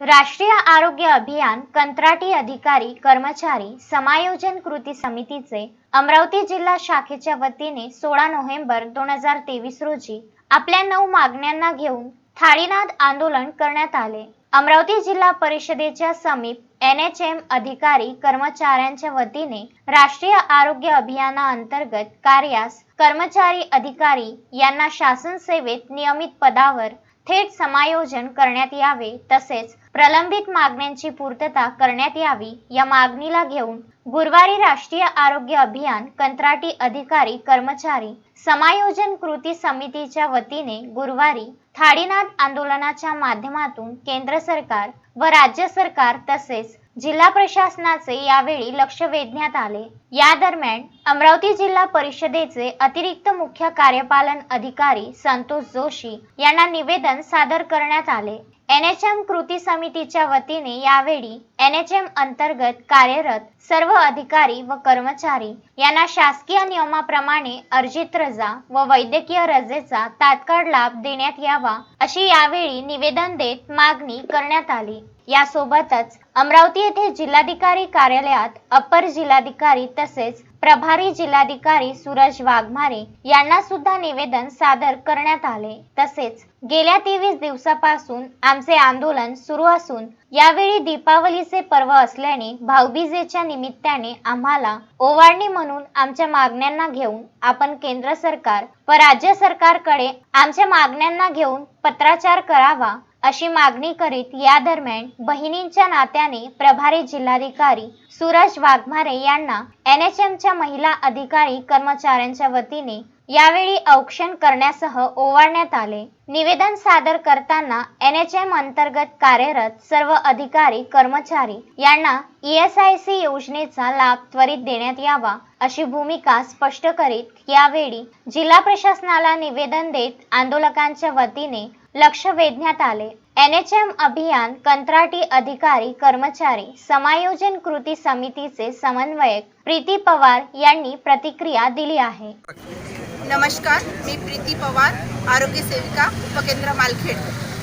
राष्ट्रीय आरोग्य अभियान कंत्राटी अधिकारी कर्मचारी समायोजन कृती समितीचे अमरावती जिल्हा शाखेच्या वतीने सोळा नोव्हेंबर दोन हजार तेवीस रोजी आपल्या नऊ मागण्यांना घेऊन थाळीनाद आंदोलन करण्यात आले. अमरावती जिल्हा परिषदेच्या समीप एन एच एम अधिकारी कर्मचाऱ्यांच्या वतीने राष्ट्रीय आरोग्य अभियानाअंतर्गत कार्यास कर्मचारी अधिकारी यांना शासन सेवेत नियमित पदावर थेट समायोजन करण्यात यावे. तसेच प्रलंबित मागण्यांची पूर्तता करण्यात यावी. या मागणीला घेऊन गुरुवारी राष्ट्रीय आरोग्य अभियान कंत्राटी अधिकारी कर्मचारी समायोजन कृती समितीच्या वतीने गुरुवारी थाडीनाथ आंदोलनाच्या माध्यमातून केंद्र सरकार व राज्य सरकार तसेच जिल्हा प्रशासनाचे यावेळी लक्ष वेधण्यात आले. या दरम्यान अमरावती जिल्हा परिषदेचे अतिरिक्त मुख्य कार्यपालन अधिकारी संतोष जोशी यांना निवेदन सादर करण्यात आले. एन एच एम कृती समितीच्या वतीने यावेळी एन एच एम अंतर्गत कार्यरत सर्व अधिकारी व कर्मचारी यांना शासकीय नियमाप्रमाणे अर्जित रजा व वैद्यकीय रजेचा तात्काळ लाभ देण्यात यावा अशी यावेळी निवेदन देत मागणी करण्यात आली. यासोबतच अमरावती येथे जिल्हाधिकारी कार्यालयात अपर जिल्हाधिकारी तसेच प्रभारी जिल्हाधिकारी सूरज वाघमारे यांना सुद्धा निवेदन सादर करण्यात आले. तसेच गेल्या तेवीस दिवसापासून आमचे आंदोलन सुरू असून यावेळी दीपावलीचे पर्व असल्याने भाऊबीजेच्या निमित्ताने आम्हाला ओवाळणी म्हणून आमच्या मागण्यांना घेऊन आपण केंद्र सरकार व राज्य सरकारकडे आमच्या मागण्यांना घेऊन पत्राचार करावा अशी मागणी करीत या दरम्यान बहिणींच्या नात्याने प्रभारी जिल्हाधिकारी सूरज वाघमारे यांना एन एच एमच्या महिला अधिकारी कर्मचाऱ्यांच्या वतीने यावेळी औक्षण करण्यासह ओवाळण्यात आले. निवेदन सादर करताना एन एच एम अंतर्गत कार्यरत सर्व अधिकारी कर्मचारी यांना ई एस आय सी योजनेचा लाभ त्वरित देण्यात यावा अशी भूमिका स्पष्ट करीत यावेळी जिल्हा प्रशासनाला निवेदन देत आंदोलकांच्या वतीने लक्ष वेधण्यात आले. एन एच एम अभियान कंत्राटी अधिकारी कर्मचारी समायोजन कृती समितीचे समन्वयक प्रीती पवार यांनी प्रतिक्रिया दिली आहे. नमस्कार मी प्रीती पवार आरोग्य सेविका उपकेंद्र मालखेड.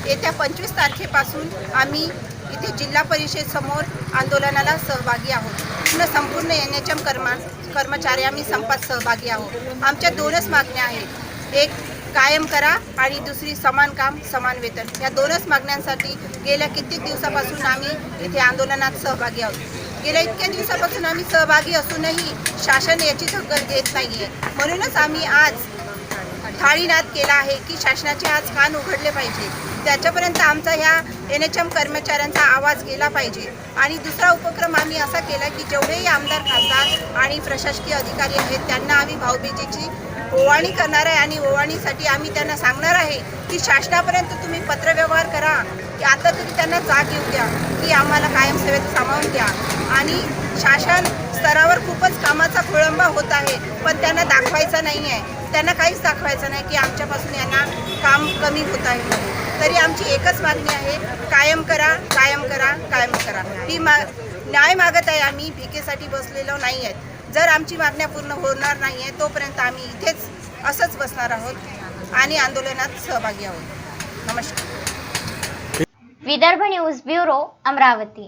येत्या पंचवीस तारखेपासून आम्ही इथे जिल्हा परिषद समोर आंदोलनाला सहभागी आहोत. पूर्ण संपूर्ण एन एच एम कर्मा कर्मचारी आम्ही संपात सहभागी आहोत. आमच्या दोनच मागण्या आहेत. एक कायम करा आणि दुसरी समान काम समान वेतन. या दोनच मागण्यांसाठी गेल्या कित्येक दिवसापासून आम्ही इथे आंदोलनात सहभागी आहोत. गेल्या इतक्या दिवसापासून आम्ही सहभागी असूनही शासन याची दखल घेत नाही आहे म्हणूनच आम्ही आज थाळीनाद केला आहे की शासनाचे आज कान उघडले पाहिजे. त्याच्यापर्यंत आमचा ह्या एन एच एम कर्मचाऱ्यांचा आवाज गेला पाहिजे. आणि दुसरा उपक्रम आम्ही असा केला की जेवढेही आमदार खासदार आणि प्रशासकीय अधिकारी आहेत त्यांना आम्ही भाऊबीजेची ओवाणी करणार आहे आणि ओवाणीसाठी आम्ही त्यांना सांगणार आहे की शासनापर्यंत तुम्ही पत्रव्यवहार करा की आता तरी त्यांना जाग येऊ द्या की आम्हाला कायम सेवेत सामावून द्या. आणि शासन स्तरावर खूपच कामाचा खोळंबा होत आहे पण त्यांना दाखवायचं नाही आहे त्यांना काहीच दाखवायचं नाही की आमच्यापासून यांना काम कमी होत आहे तरी आमची एकच मागणी आहे कायम करा कायम करा कायम करा. ही मा न्याय मागत आहे आम्ही भिकेसाठी बसलेलो नाही आहेत जर आमची मागण्या पूर्ण होणार नाही आहे तोपर्यंत आम्ही इथेच असंच बसणार आहोत आणि आंदोलनात सहभागी आहोत. नमस्कार. Vidarbha news bureau Amravati.